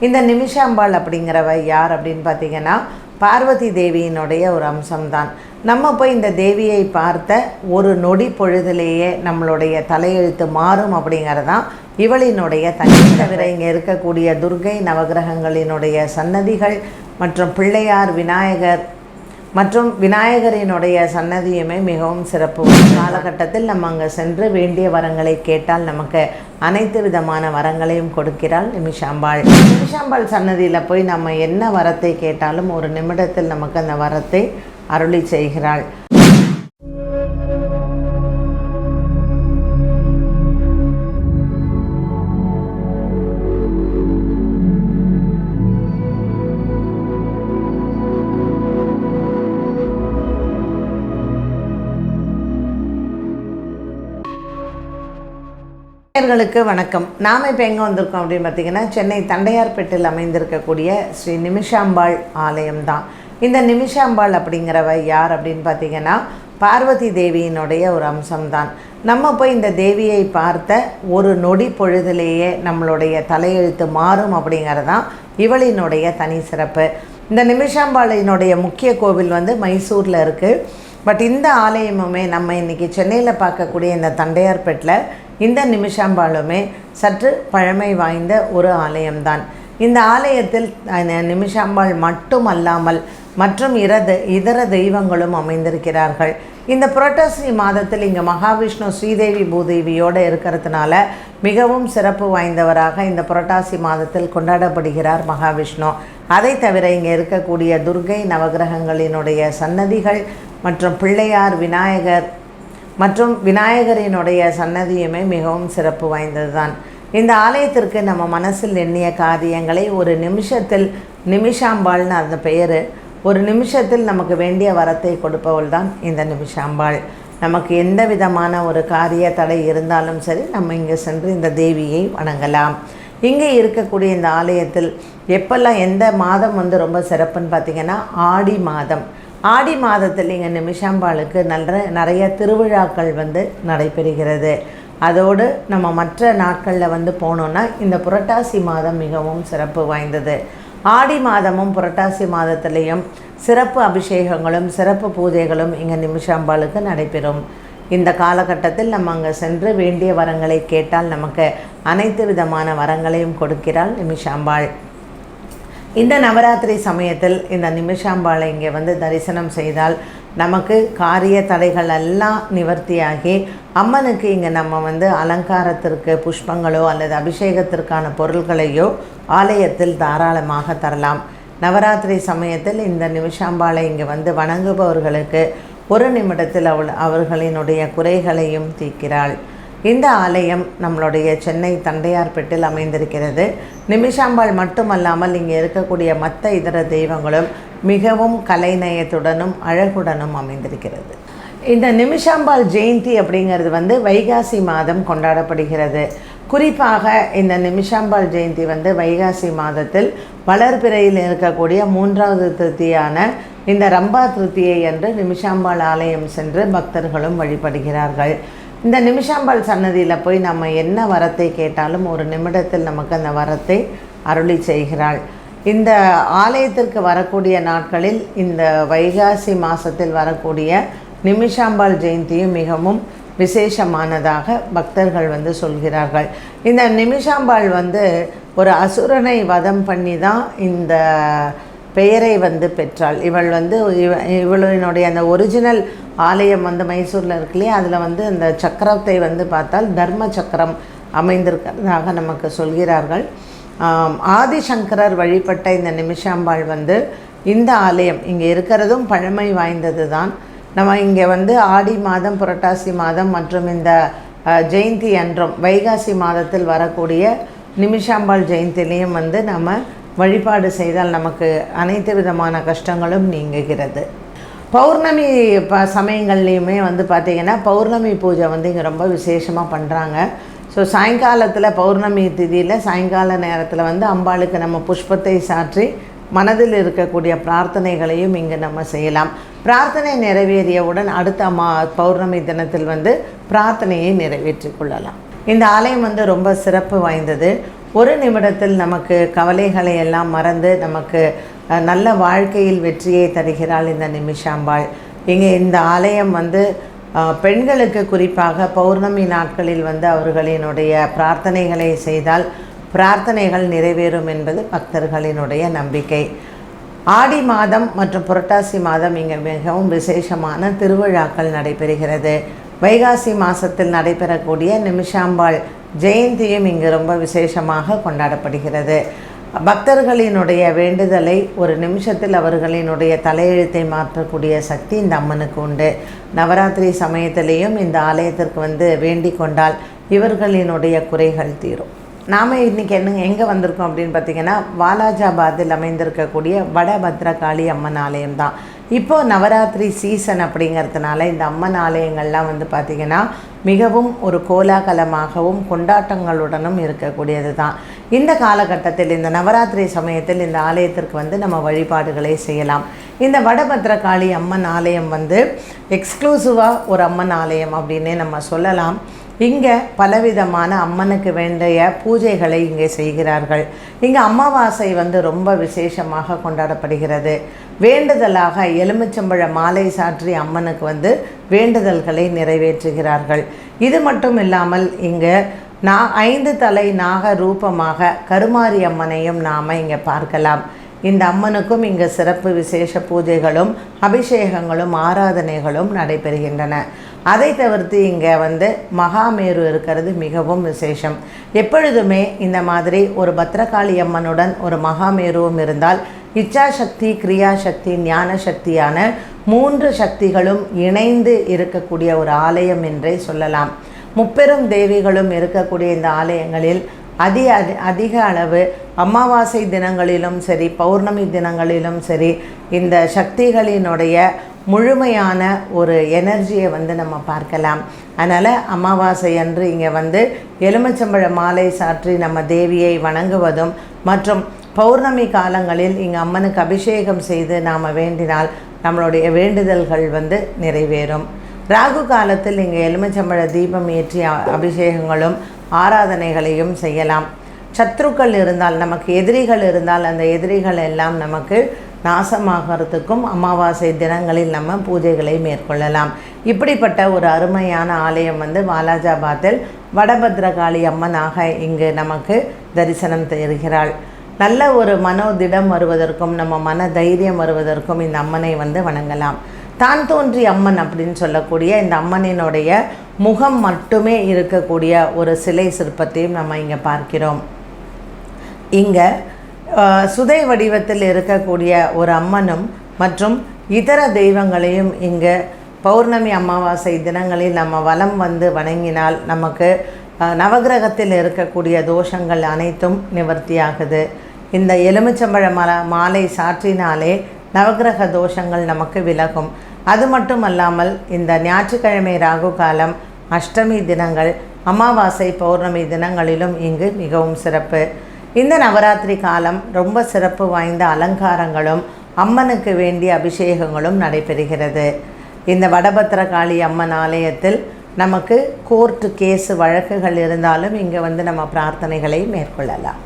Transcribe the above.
இந்த நிமிஷாம்பாள் அப்படிங்கிறவ யார் அப்படின்னு பார்த்தீங்கன்னா பார்வதி தேவியினுடைய ஒரு அம்சம்தான். நம்ம போய் இந்த தேவியை பார்த்த ஒரு நொடி பொழுதிலேயே நம்மளுடைய தலையெழுத்து மாறும் அப்படிங்கிறதான் இவளினுடைய தனி தவிர இங்கே இருக்கக்கூடிய துர்கை நவகிரகங்களினுடைய சன்னதிகள் மற்றும் பிள்ளையார் விநாயகர் மற்றும் விநாயகரினுடைய சன்னதியுமே மிகவும் சிறப்பு. காலகட்டத்தில் நம்ம அங்கே சென்று வேண்டிய வரங்களை கேட்டால் நமக்கு அனைத்து விதமான வரங்களையும் கொடுக்கிறாள் நிமிஷாம்பாள் நிமிஷாம்பாள் சன்னதியில் போய் நம்ம என்ன வரத்தை கேட்டாலும் ஒரு நிமிடத்தில் நமக்கு அந்த வரத்தை அருளி செய்கிறாள். நேயர்களுக்கு வணக்கம். நாம் இப்போ எங்கே வந்திருக்கோம் அப்படின்னு பார்த்தீங்கன்னா சென்னை தண்டையார்பேட்டில் அமைந்திருக்கக்கூடிய ஸ்ரீ நிமிஷாம்பாள் ஆலயம் தான் இந்த நிமிஷாம்பாள் அப்படிங்கிறவ யார் அப்படின்னு பார்த்தீங்கன்னா பார்வதி தேவியினுடைய ஒரு அம்சம்தான். நம்ம போய் இந்த தேவியை பார்த்த ஒரு நொடி பொழுதிலேயே நம்மளுடைய தலையெழுத்து மாறும் அப்படிங்கிறதான் இவளினுடைய தனி சிறப்பு. இந்த நிமிஷாம்பாளினுடைய முக்கிய கோவில் வந்து மைசூரில் இருக்குது பட் இந்த ஆலயமுமே நம்ம இன்றைக்கி சென்னையில் பார்க்கக்கூடிய இந்த தண்டையார்பேட்டில் இந்த நிமிஷாம்பாளுமே சற்று பழமை வாய்ந்த ஒரு ஆலயம்தான். இந்த ஆலயத்தில் நிமிஷாம்பாள் மட்டும் அல்லாமல் மற்றும் இர இதர தெய்வங்களும் அமைந்திருக்கிறார்கள். இந்த புரட்டாசி மாதத்தில் இங்கே மகாவிஷ்ணு ஸ்ரீதேவி பூதேவியோடு இருக்கிறதுனால மிகவும் சிறப்பு வாய்ந்தவராக இந்த புரட்டாசி மாதத்தில் கொண்டாடப்படுகிறார் மகாவிஷ்ணு. அதை தவிர இங்கே இருக்கக்கூடிய துர்கை நவகிரகங்களினுடைய சன்னதிகள் மற்றும் பிள்ளையார் விநாயகர் மற்றும் விநாயகரினுடைய சன்னதியுமே மிகவும் சிறப்பு வாய்ந்தது தான் இந்த ஆலயத்திற்கு நம்ம மனசில் எண்ணிய காரியங்களை ஒரு நிமிஷத்தில் நிமிஷாம்பாள்னு அந்த பெயர். ஒரு நிமிஷத்தில் நமக்கு வேண்டிய வரத்தை கொடுப்பவள் தான் இந்த நிமிஷாம்பாள். நமக்கு எந்த விதமான ஒரு காரிய தடை இருந்தாலும் சரி நம்ம இங்கே சென்று இந்த தேவியை வணங்கலாம். இங்கே இருக்கக்கூடிய இந்த ஆலயத்தில் எப்பெல்லாம் எந்த மாதம் வந்து ரொம்ப சிறப்புன்னு பார்த்திங்கன்னா ஆடி மாதம். ஆடி மாதத்தில் இங்கே நிமிஷாம்பாளுக்கு நல்ல நிறைய திருவிழாக்கள் வந்து நடைபெறுகிறது. அதோடு நம்ம மற்ற நாட்களில் வந்து போனோன்னா இந்த புரட்டாசி மாதம் மிகவும் சிறப்பு வாய்ந்தது. ஆடி மாதமும் புரட்டாசி மாதத்திலையும் சிறப்பு அபிஷேகங்களும் சிறப்பு பூஜைகளும் இங்கே நிமிஷாம்பாளுக்கு நடைபெறும். இந்த காலகட்டத்தில் நம்ம அங்கே சென்று வேண்டிய வரங்களை கேட்டால் நமக்கு அனைத்து விதமான வரங்களையும் கொடுக்கிறாள் நிமிஷாம்பாள் இந்த நவராத்திரி சமயத்தில் இந்த நிமிஷாம்பாளை இங்கே வந்து தரிசனம் செய்தால் நமக்கு காரிய தடைகள் எல்லாம் நிவர்த்தியாகி அம்மனுக்கு இங்கே நம்ம வந்து அலங்காரத்திற்கு புஷ்பங்களோ அல்லது அபிஷேகத்திற்கான பொருள்களையோ ஆலயத்தில் தாராளமாக தரலாம். நவராத்திரி சமயத்தில் இந்த நிமிஷாம்பாளை இங்கே வந்து வணங்குபவர்களுக்கு ஒரு நிமிடத்தில் அவள் அவர்களினுடைய குறைகளையும் தீர்க்கிறாள். இந்த ஆலயம் நம்மளுடைய சென்னை தண்டையார்பேட்டில் அமைந்திருக்கிறது. நிமிஷாம்பாள் மட்டுமல்லாமல் இங்கே இருக்கக்கூடிய மற்ற இதர தெய்வங்களும் மிகவும் கலைநயத்துடனும் அழகுடனும் அமைந்திருக்கிறது. இந்த நிமிஷாம்பாள் ஜெயந்தி அப்படிங்கிறது வந்து வைகாசி மாதம் கொண்டாடப்படுகிறது. குறிப்பாக இந்த நிமிஷாம்பாள் ஜெயந்தி வந்து வைகாசி மாதத்தில் வளர்பிறையில் இருக்கக்கூடிய மூன்றாவது திருத்தியான இந்த ரம்பா திருத்தியை என்று நிமிஷாம்பாள் ஆலயம் சென்று பக்தர்களும் வழிபடுகிறார்கள். இந்த நிமிஷாம்பாள் சன்னதியில் போய் நம்ம என்ன வரத்தை கேட்டாலும் ஒரு நிமிடத்தில் நமக்கு அந்த வரத்தை அருளி செய்கிறாள். இந்த ஆலயத்திற்கு வரக்கூடிய நாட்களில் இந்த வைகாசி மாதத்தில் வரக்கூடிய நிமிஷாம்பாள் ஜெயந்தியும் மிகவும் விசேஷமானதாக பக்தர்கள் வந்து சொல்கிறார்கள். இந்த நிமிஷாம்பாள் வந்து ஒரு அசுரனை வதம் பண்ணி தான் இந்த பெயரை வந்து பெற்றாள். இவள் வந்து இவ இவளினுடைய அந்த ஒரிஜினல் ஆலயம் வந்து மைசூரில் இருக்குல்லையே அதில் வந்து அந்த சக்கரத்தை வந்து பார்த்தால் தர்ம சக்கரம் அமைந்திருக்கிறதாக நமக்கு சொல்கிறார்கள். ஆதிசங்கரர் வழிபட்ட இந்த நிமிஷாம்பாள் வந்து இந்த ஆலயம் இங்கே இருக்கிறதும் பழமை வாய்ந்தது தான் நம்ம இங்கே வந்து ஆடி மாதம் புரட்டாசி மாதம் மற்றும் இந்த ஜெயந்தி அன்றும் வைகாசி மாதத்தில் வரக்கூடிய நிமிஷாம்பாள் ஜெயந்திலையும் வந்து நம்ம வழிபாடு செய்தால் நமக்கு அனைத்து விதமான கஷ்டங்களும் நீங்குகிறது. பௌர்ணமி ப சமயங்கள்லேயுமே வந்து பார்த்திங்கன்னா பௌர்ணமி பூஜை வந்து இங்கே ரொம்ப விசேஷமாக பண்ணுறாங்க ஸோ சாயங்காலத்தில் பௌர்ணமி திதியில் சாயங்கால நேரத்தில் வந்து அம்பாளுக்கு நம்ம புஷ்பத்தை சாற்றி மனதில் இருக்கக்கூடிய பிரார்த்தனைகளையும் இங்கே நம்ம செய்யலாம். பிரார்த்தனை நிறைவேறியவுடன் அடுத்த மா பௌர்ணமி தினத்தில் வந்து பிரார்த்தனையை நிறைவேற்றி கொள்ளலாம். இந்த ஆலயம் வந்து ரொம்ப சிறப்பு வாய்ந்தது. ஒரு நிமிடத்தில் நமக்கு கவலைகளை எல்லாம் மறந்து நமக்கு நல்ல வாழ்க்கையில் வெற்றியை தருகிறாள் இந்த நிமிஷாம்பாள். இங்கே இந்த ஆலயம் வந்து பெண்களுக்கு குறிப்பாக பௌர்ணமி நாட்களில் வந்து அவர்களினுடைய பிரார்த்தனைகளை செய்தால் பிரார்த்தனைகள் நிறைவேறும் என்பது பக்தர்களினுடைய நம்பிக்கை. ஆடி மாதம் மற்றும் புரட்டாசி மாதம் இங்கே மிகவும் விசேஷமான திருவிழாக்கள் நடைபெறுகிறது. வைகாசி மாதத்தில் நடைபெறக்கூடிய நிமிஷாம்பாள் ஜெயந்தியும் இங்கு ரொம்ப விசேஷமாக கொண்டாடப்படுகிறது. பக்தர்களினுடைய வேண்டுதலை ஒரு நிமிஷத்தில் அவர்களினுடைய தலையெழுத்தை மாற்றக்கூடிய சக்தி இந்த அம்மனுக்கு உண்டு. நவராத்திரி சமயத்திலேயும் இந்த ஆலயத்திற்கு வந்து வேண்டிக் கொண்டால் இவர்களினுடைய குறைகள் தீரும். நாம் இன்றைக்கி என்ன எங்கே வந்திருக்கோம் அப்படின்னு பார்த்தீங்கன்னா வாலாஜாபாத்தில் அமைந்திருக்கக்கூடிய வடபத்ரகாளி அம்மன் ஆலயம் தான். இப்போது நவராத்திரி சீசன் அப்படிங்கிறதுனால இந்த அம்மன் ஆலயங்கள்லாம் வந்து பார்த்திங்கன்னா மிகவும் ஒரு கோலாகலமாகவும் கொண்டாட்டங்களுடனும் இருக்கக்கூடியது தான் இந்த காலகட்டத்தில் இந்த நவராத்திரி சமயத்தில் இந்த ஆலயத்திற்கு வந்து நம்ம வழிபாடுகளை செய்யலாம். இந்த வடபத்ரகாளி அம்மன் ஆலயம் வந்து எக்ஸ்க்ளூசிவாக ஒரு அம்மன் ஆலயம் அப்படின்னே நம்ம சொல்லலாம். இங்கே பலவிதமான அம்மனுக்கு வேண்டிய பூஜைகளை இங்கே செய்கிறார்கள். இங்கே அமாவாசை வந்து ரொம்ப விசேஷமாக கொண்டாடப்படுகிறது. வேண்டுதலாக எலுமிச்சம்பழ மாலை சாற்றி அம்மனுக்கு வந்து வேண்டுதல்களை நிறைவேற்றுகிறார்கள். இது மட்டும் இல்லாமல் இங்கே நா ஐந்து தலை நாக ரூபமாக கருமாரி அம்மனையும் நாம் இங்கே பார்க்கலாம். இந்த அம்மனுக்கும் இங்கு சிறப்பு விசேஷ பூஜைகளும் அபிஷேகங்களும் ஆராதனைகளும் நடைபெறுகின்றன. அதை தவிர்த்து இங்கே வந்து மகாமேரு இருக்கிறது மிகவும் விசேஷம். எப்பொழுதுமே இந்த மாதிரி ஒரு பத்ரகாளி அம்மனுடன் ஒரு மகாமேருவும் இருந்தால் இச்சாசக்தி கிரியாசக்தி ஞான சக்தியான மூன்று சக்திகளும் இணைந்து இருக்கக்கூடிய ஒரு ஆலயம் என்றே சொல்லலாம். முப்பெரும் தேவிகளும் இருக்கக்கூடிய இந்த ஆலயங்களில் அதி அதி அதிக அளவு அமாவாசை தினங்களிலும் சரி பௌர்ணமி தினங்களிலும் சரி இந்த சக்திகளினுடைய முழுமையான ஒரு எனர்ஜியை வந்து நம்ம பார்க்கலாம். அதனால் அமாவாசை அன்று இங்கே வந்து எலுமிச்சம்பழ மாலை சாற்றி நம்ம தேவியை வணங்குவதும் மற்றும் பௌர்ணமி காலங்களில் இங்கே அம்மனுக்கு அபிஷேகம் செய்து நாம் வேண்டினால் நம்மளுடைய வேண்டுதல்கள் வந்து நிறைவேறும். ராகு காலத்தில் இங்கே எலுமிச்சம்பழ தீபம் ஏற்றி அபிஷேகங்களும் ஆராதனைகளையும் செய்யலாம். சத்ருக்கள் இருந்தால் நமக்கு எதிரிகள் இருந்தால் அந்த எதிரிகள் எல்லாம் நமக்கு நாசமாகறதுக்கும் அமாவாசை தினங்களில் நம்ம பூஜைகளை மேற்கொள்ளலாம். இப்படிப்பட்ட ஒரு அருமையான ஆலயம் வந்து வாலாஜாபாத்தில் வடபத்ரகாளி அம்மனாக இங்கு நமக்கு தரிசனம் தருகிறாள். நல்ல ஒரு மனோதிடம் வருவதற்கும் நம்ம மன தைரியம் வருவதற்கும் இந்த அம்மனை வந்து வணங்கலாம். தான் தோன்றி அம்மன் அப்படின்னு சொல்லக்கூடிய இந்த அம்மனினுடைய முகம் மட்டுமே இருக்கக்கூடிய ஒரு சிலை சிற்பத்தையும் நம்ம இங்கே பார்க்கிறோம். இங்கே சுதை வடிவத்தில் இருக்கக்கூடிய ஒரு அம்மனும் மற்றும் இதர தெய்வங்களையும் இங்கு பௌர்ணமி அமாவாசை தினங்களில் நம்ம வலம் வந்து வணங்கினால் நமக்கு நவகிரகத்தில் நவக்கிரகத்தில் இருக்கக்கூடிய தோஷங்கள் அனைத்தும் நிவர்த்தியாகுது. இந்த எலுமிச்சம்பழ மல மாலை சாற்றினாலே நவக்கிரக தோஷங்கள் நமக்கு விலகும். அது மட்டும் அல்லாமல் இந்த ஞாயிற்றுக்கிழமை ராகு காலம் அஷ்டமி தினங்கள் அமாவாசை பௌர்ணமி தினங்களிலும் இங்கு மிகவும் சிறப்பு. இந்த நவராத்திரி காலம் ரொம்ப சிறப்பு வாய்ந்த அலங்காரங்களும் அம்மனுக்கு வேண்டிய அபிஷேகங்களும் நடைபெறுகிறது. இந்த வடபத்திரகாளி அம்மன் ஆலயத்தில் நமக்கு கோர்ட்டு கேஸு வழக்குகள் இருந்தாலும் இங்கே வந்து நம்ம பிரார்த்தனைகளை மேற்கொள்ளலாம்.